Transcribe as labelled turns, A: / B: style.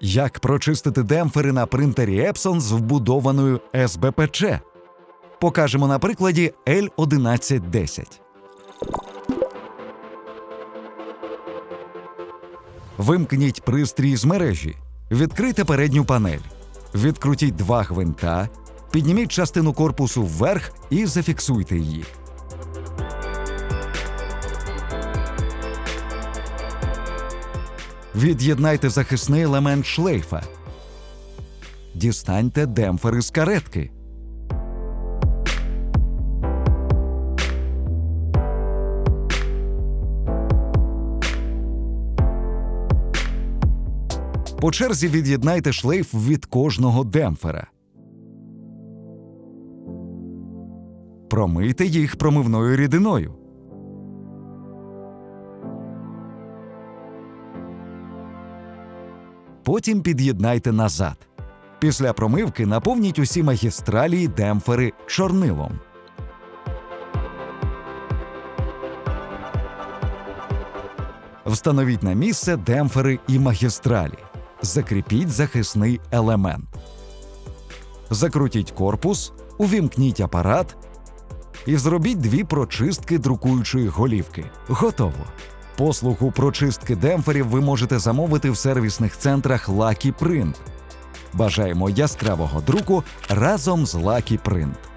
A: Як прочистити демпфери на принтері Epson з вбудованою СБПЧ? Покажемо на прикладі L1110. Вимкніть пристрій з мережі. Відкрийте передню панель. Відкрутіть два гвинта, підніміть частину корпусу вверх і зафіксуйте її. Від'єднайте захисний елемент шлейфа. Дістаньте демпфери з каретки. По черзі від'єднайте шлейф від кожного демпфера. Промийте їх промивною рідиною. Потім під'єднайте назад. Після промивки наповніть усі магістралі й демпфери чорнилом. Встановіть на місце демпфери і магістралі. Закріпіть захисний елемент. Закрутіть корпус, увімкніть апарат і зробіть дві прочистки друкуючої голівки. Готово. Послугу прочистки демпферів ви можете замовити в сервісних центрах Lucky Print. Бажаємо яскравого друку разом з Lucky Print.